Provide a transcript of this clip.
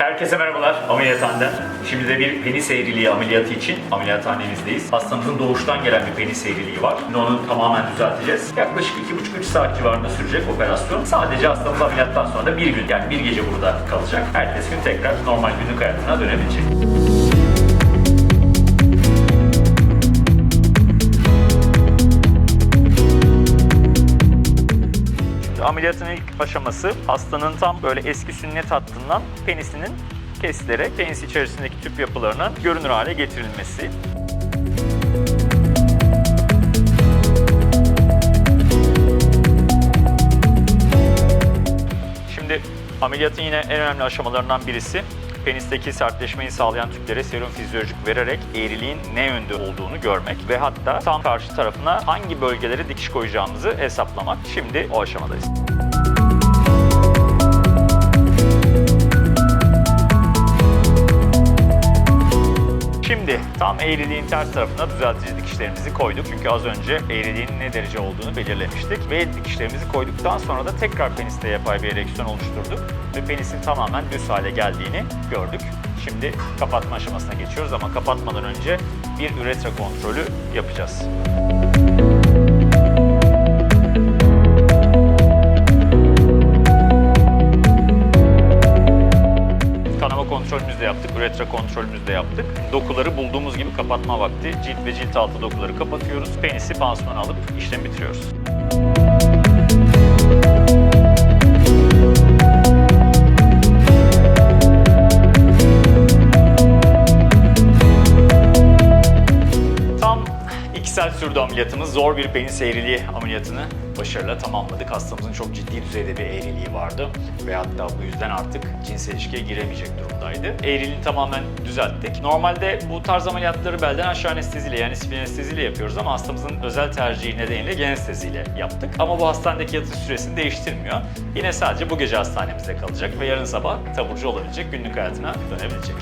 Herkese merhabalar ameliyathaneden. Şimdi de bir penis eğriliği ameliyatı için ameliyathanemizdeyiz. Hastamızın doğuştan gelen bir penis eğriliği var. Şimdi onu tamamen düzelteceğiz. Yaklaşık 2,5-3 saat civarında sürecek operasyon. Sadece hastamız ameliyattan sonra da bir gün yani bir gece burada kalacak. Ertesi gün tekrar normal günlük hayatına dönebilecek. Ameliyatın ilk aşaması hastanın tam böyle eski sünnet hattından penisinin kesilerek penis içerisindeki tüp yapılarının görünür hale getirilmesi. Şimdi ameliyatın yine en önemli aşamalarından birisi penisteki sertleşmeyi sağlayan tüplere serum fizyolojik vererek eğriliğin ne yönde olduğunu görmek ve hatta tam karşı tarafına hangi bölgelere dikiş koyacağımızı hesaplamak. Şimdi o aşamadayız. Şimdi tam eğriliğin ters tarafına düzeltici dikişlerimizi koyduk. Çünkü az önce eğriliğin ne derece olduğunu belirlemiştik. Ve dikişlerimizi koyduktan sonra da tekrar peniste yapay bir ereksiyon oluşturduk. Ve penisin tamamen düz hale geldiğini gördük. Şimdi kapatma aşamasına geçiyoruz ama kapatmadan önce bir üretra kontrolü yapacağız. Kanama kontrolümüzü de yaptık, üretra kontrolümüzü de yaptık. Dokuları bulduğumuz gibi kapatma vakti. Cilt ve cilt altı dokuları kapatıyoruz. Penisi pansuman alıp işlemi bitiriyoruz. Tam 2 saat sürdü ameliyatımız. Zor bir penis eğriliği ameliyatını başarıyla tamamladık. Hastamızın çok ciddi düzeyde bir eğriliği vardı ve hatta bu yüzden artık cinsel ilişkiye giremeyecek durumdaydı. Eğriliğini tamamen düzelttik. Normalde bu tarz ameliyatları belden aşağı anesteziyle yani spin anesteziyle yapıyoruz ama hastamızın özel tercihi nedeniyle gen anesteziyle yaptık. Ama bu hastanedeki yatış süresini değiştirmiyor. Yine sadece bu gece hastanemizde kalacak ve yarın sabah taburcu olabilecek, günlük hayatına dönebilecek.